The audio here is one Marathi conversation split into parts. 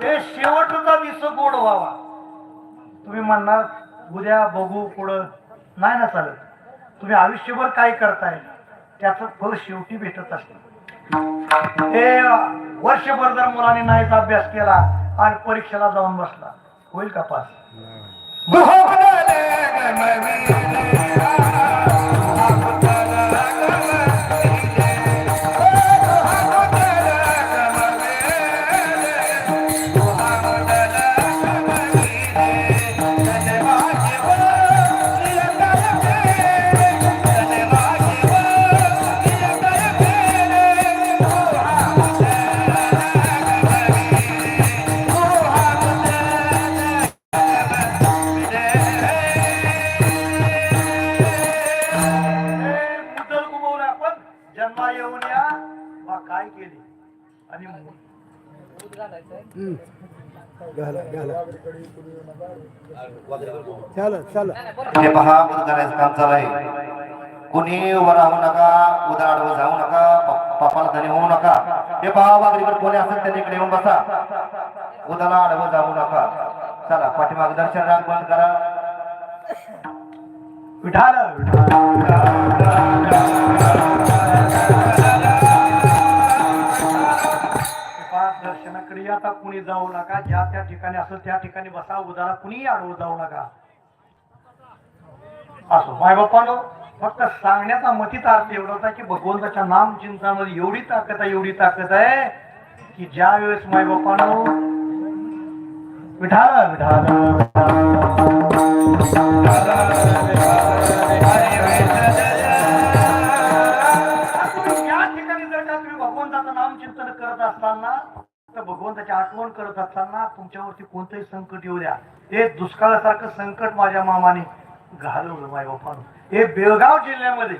हे शेवटचा दिस गोड व्हावा. तुम्ही म्हणणार उद्या बघू पुढं. नाही ना चालत. तुम्ही आयुष्यभर काय करताय त्याचं फल शेवटी भेटत असत. हे वर्षभर जर मुलाने नाहीच अभ्यास केला आणि परीक्षेला जाऊन बसला होईल का पास? काय केले. आणि हे पहा काम चालू आहे कुणी उभं राहू नका उदा आडवं जाऊ नका प- पापाला धनी होऊ नका. हे पहा वागरीवर कोणी असेल त्यांनी इकडे येऊन बसा. उदाला आडवं जाऊ नका. चला पाठीमाग दर्शन राग बंद करा. विठाल दर्शनाकडे आता कुणी जाऊ नका ज्या त्या ठिकाणी असं त्या ठिकाणी बसा उदारा कुणी आडवं जाऊ नका असो माय बापानो फक्त सांगण्याचा मतीत अर्थ एवढा होता की भगवंताच्या नाम चिंतनामध्ये एवढी ताकद आहे एवढी ताकद आहे की ज्या वेळेस माय बापानो विठाला विठाला या ठिकाणी जर का तुम्ही भगवंताचं नाम चिंतन करत असताना भगवंताची आठवण करत असताना तुमच्यावरती कोणतंही संकट येऊ द्या. हे दुष्काळासारखं संकट माझ्या मामाने घालवलं माझ्या बापानं. हे बेळगाव जिल्ह्यामध्ये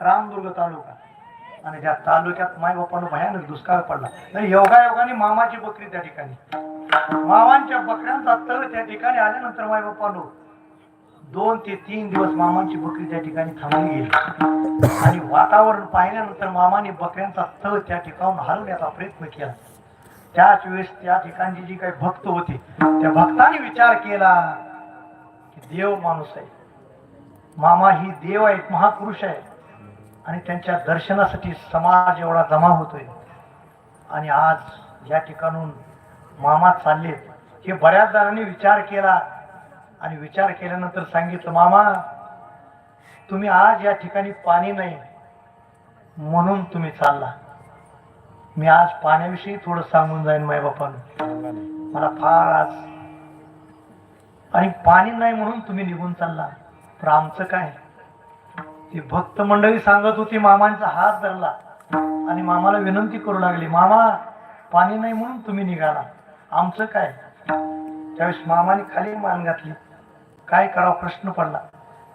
रामदुर्ग तालुका. आणि त्या तालुक्यात माय बापानं भयानक दुष्काळ पडला तर योगा योगाने मामाची बकरी त्या ठिकाणी. मामांच्या बकऱ्यांचा तळ त्या ठिकाणी आल्यानंतर माय बापानं दोन ते तीन दिवस मामांची बकरी त्या ठिकाणी थांबली गेली. आणि वातावरण पाहिल्यानंतर मामाने बकऱ्यांचा तळ त्या ठिकाणी हलवण्याचा प्रयत्न केला. त्याच वेळेस त्या ठिकाणची जी काही भक्त होते त्या भक्तांनी विचार केला की देव माणूस आहे. मामा ही देव आहेत महापुरुष आहे आणि त्यांच्या दर्शनासाठी समाज एवढा जमा होतोय. आणि आज या ठिकाणून मामा चाललेत हे बऱ्याच जणांनी विचार केला. आणि विचार केल्यानंतर सांगितलं मामा तुम्ही आज या ठिकाणी पाणी नाही. म्हणून तुम्ही चालला. मी आज पाण्याविषयी थोडं सांगून जाईन माय बापानं मला फार आज आणि पाणी नाही म्हणून तुम्ही निघून चालला तर आमचं काय? ती भक्त मंडळी सांगत होती मामांचा हात धरला. आणि मामाला विनंती करू लागली मामा पाणी नाही म्हणून तुम्ही निघाला. आमचं काय? त्यावेळेस मामाने खाली मान घातली. काय करावा? प्रश्न पडला.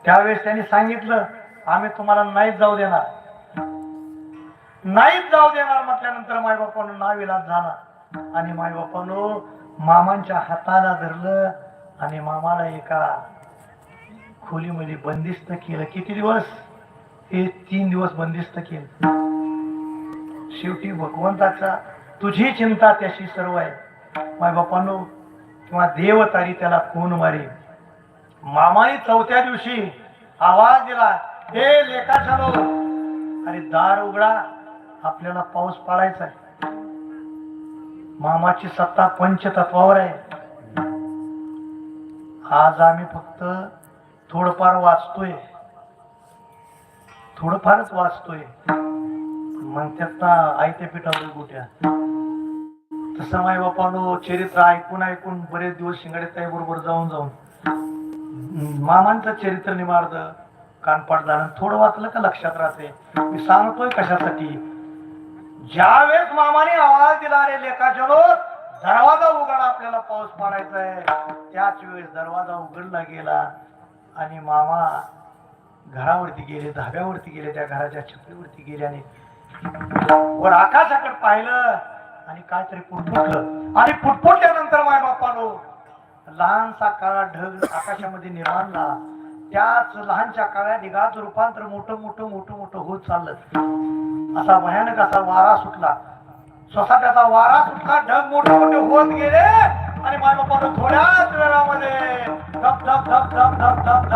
त्यावेळेस त्यांनी सांगितलं आम्ही तुम्हाला नाहीच जाऊ देणार. नाहीच जाऊ देणार म्हटल्यानंतर मायबापानं नाविलाज झाला. आणि मायबापानं मामांच्या हाताला धरलं आणि मामाला एका खोलीमध्ये बंदिस्त केलं. किती दिवस? हे तीन दिवस बंदिस्त केलं. शेवटी भगवंताचा तुझी चिंता त्याशी सर्व आहे. मायबापानो किंवा देव तारी त्याला कोण मारी मामाने चौथ्या दिवशी आवाज दिला हे लेखाचालो अरे दार उघडा आपल्याला पाऊस पाळायचा आहे. मामाची सत्ता पंचतत्वावर आहे. आज आम्ही फक्त थोडंफार वाचतोय. थोडंफारच वाचतोय. म्हणतात ना आयत्या पिठावर गोट्या. तसं माय बापानो चरित्र ऐकून ऐकून बरेच दिवस शिंगाडे बरोबर जाऊन जाऊन. मामांचं चरित्र निमार्द कानपाट झालं. थोडं वाचलं का लक्षात राहते? मी सांगतोय कशासाठी? ज्या वेळेस मामाने आवाज दिला रे लेखाजनो दरवाजा उघडा आपल्याला पाऊस मारायचा आहे त्याच वेळेस दरवाजा उघडला गेला आणि मामा घरावरती गेले धाब्यावरती गेले त्या घराच्या छपरीवरती गेले आणि वर आकाशाकडे पाहिलं आणि काहीतरी पुटपुटलं. आणि पुटपुटल्यानंतर माय बापानो लहानसा काळा ढग आकाशामध्ये निर्माण झाला. त्याच लहानच्या काळ्या ढिगाचं रूपांतर मोठं मोठं मोठं मोठं होत चाललं. असा भयानक असा वारा सुटला. स्वसाट्याचा वारा सुटला. ढग मोठे मोठे होत गेले. आणि माझ्या थोड्याच वेळामध्ये धप धप धप धप धप धप धप